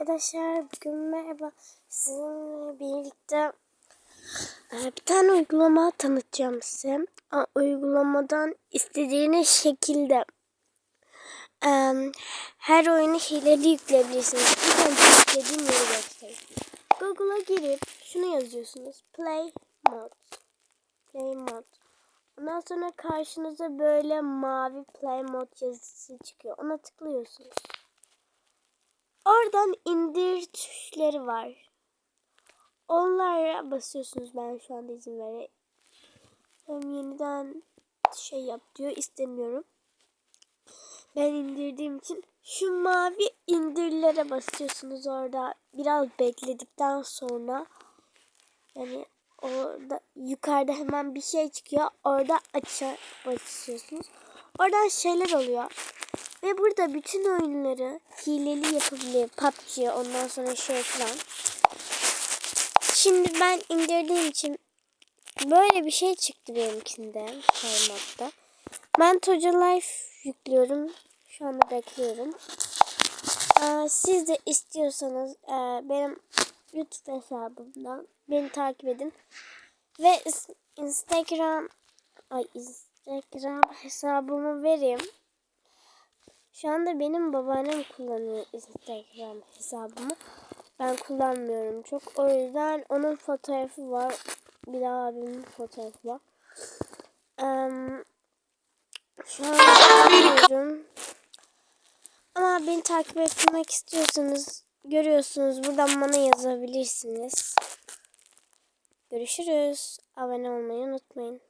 Arkadaşlar bugün merhaba. Sizinle birlikte e, bir tane uygulama tanıtacağım size. Uygulamadan istediğiniz şekilde e, her oyunu hileli yükleyebilirsiniz. İlk önce yüklediğim yeri göstereyim. Google'a girip şunu yazıyorsunuz. Play mod. Play mod. Ondan sonra karşınıza böyle mavi play mod yazısı çıkıyor. Ona tıklıyorsunuz. Oradan indir tuşları var. Onlara basıyorsunuz. Ben şu anda izin vereyim. Yeniden şey yap diyor. istemiyorum. Ben indirdiğim için şu mavi indirilere basıyorsunuz orada. Biraz bekledikten sonra yani orada yukarıda hemen bir şey çıkıyor. Orada aça basıyorsunuz. Oradan şeyler oluyor. Ve burada bütün oyunları hileli yapabiliyor. PUBG ondan sonra şey falan. Şimdi ben indirdiğim için böyle bir şey çıktı benimkinde. Parmakta. Ben Toca Life yüklüyorum. Şu anda bekliyorum. Siz de istiyorsanız e, benim YouTube hesabımdan beni takip edin. Ve Instagram ay Instagram hesabımı vereyim. Şu anda benim babaannem kullanıyor Instagram hesabımı. Ben kullanmıyorum çok. O yüzden onun fotoğrafı var. Bir de abimin fotoğrafı var. Um, şu an bilmiyorum. Ama beni takip etmek istiyorsanız görüyorsunuz. Buradan bana yazabilirsiniz. Görüşürüz. Abone olmayı unutmayın.